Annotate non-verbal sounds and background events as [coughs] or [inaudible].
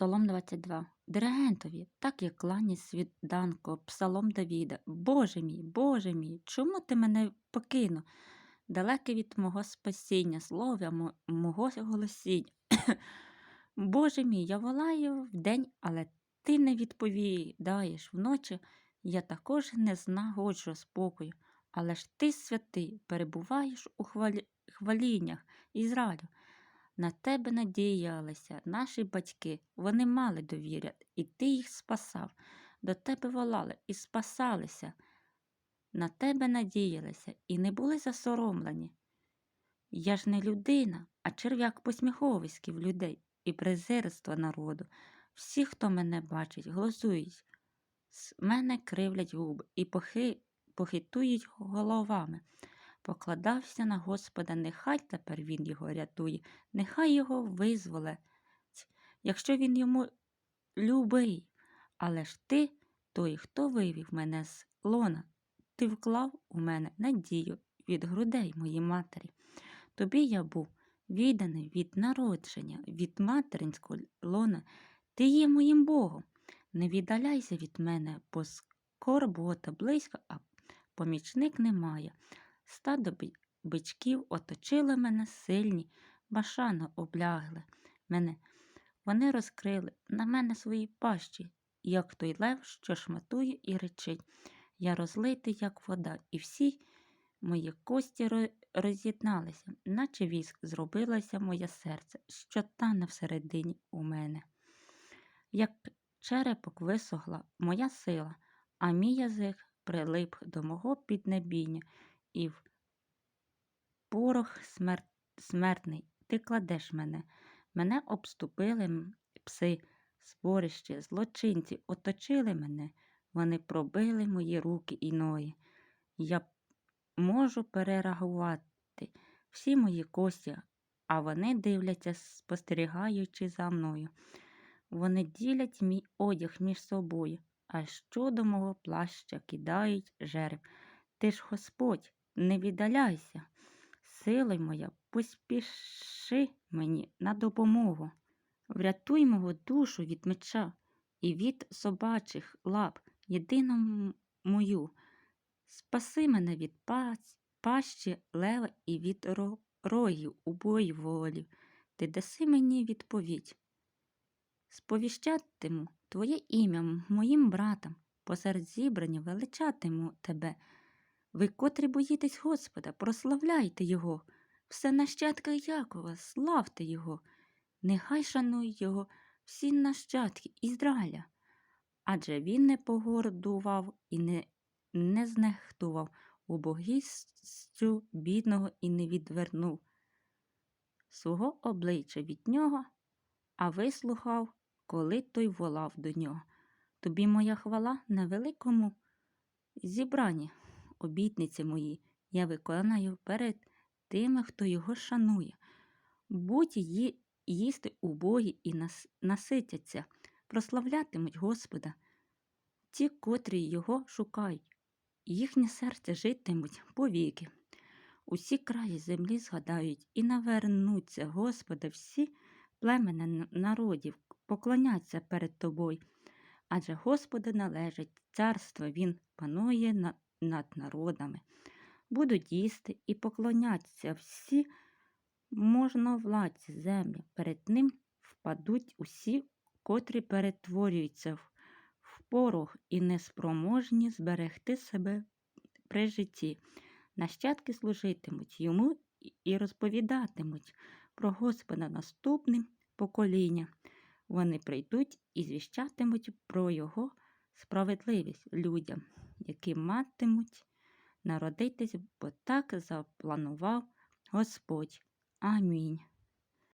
Псалом 22. Диригентові, так як клані свіданко, псалом Давіда. Боже мій, Боже мій, чому ти мене покинув? Далеке від мого спасіння, слова мо- мого голосіння. [coughs] Боже мій, я волаю вдень, але ти не відповідаєш вночі. Я також не знаходжу спокою, але ж ти святий, перебуваєш у хвалі... хваліннях Ізраїлю. На тебе надіялися наші батьки, вони мали довіря, і ти їх спасав. До тебе волали і спасалися. На тебе надіялися і не були засоромлені. Я ж не людина, а черв'як посміховиськів людей і презирство народу. Всі, хто мене бачить, глузують. З мене кривлять губи і похи... похитують головами. Покладався на Господа, нехай тепер він його рятує, нехай його визволить, якщо він йому любий. Але ж ти, той, хто вивів мене з лона, ти вклав у мене надію від грудей моїй матері. Тобі я був відданий від народження, від материнського лона. Ти є моїм Богом. Не віддаляйся від мене, бо скорбота близько, а помічник немає. Стадо бичків оточили мене сильні, башано облягли мене. Вони розкрили на мене свої пащі, як той лев, що шматує і речить. Я розлитий, як вода, і всі мої кості роз'єдналися, наче віск зробилося моє серце, що тане всередині у мене. Як черепок висохла моя сила, а мій язик прилип до мого піднебіння, і в порох смер... смертний ти кладеш мене. Мене обступили пси, зборище, злочинці, оточили мене. Вони пробили мої руки і ноги. Я можу перерахувати всі мої кості, а вони дивляться, спостерігаючи за мною. Вони ділять мій одяг між собою, а щодо мого плаща кидають жереб. Ти ж Господь, не віддаляйся. Сила моя, поспіши мені на допомогу. Врятуй мого душу від меча і від собачих лап, єдину мою. Спаси мене від пащі лева і від ро- рогів убої волі. Ти даси мені відповідь. Сповіщатиму Твоє ім'я моїм братам, посеред зібрання величатиму тебе. Ви, котрі боїтесь Господа, прославляйте Його, все нащадка Якова, славте Його, нехай шанують Його всі нащадки Ізраїля. Адже він не погордував і не, не знехтував убогістю бідного і не відвернув свого обличчя від нього, а вислухав, коли той волав до нього. Тобі моя хвала на великому зібранні, обітниці мої, я виконаю перед тими, хто його шанує. Будь ї, їсти убогі і нас, наситяться, прославлятимуть Господа. Ті, котрі його шукають, їхнє серце житимуть повіки. Усі краї землі згадають і навернуться, Господа, всі племена народів поклоняться перед тобою. Адже Господу належить царство, Він панує на- над народами. Будуть їсти і поклонятися всі можновладці землі. Перед ним впадуть усі, котрі перетворюються в, порох і неспроможні зберегти себе при житті. Нащадки служитимуть йому і- розповідатимуть про Господа наступним поколінням. Вони прийдуть і звіщатимуть про його справедливість людям, які матимуть народитись, бо так запланував Господь. Амінь.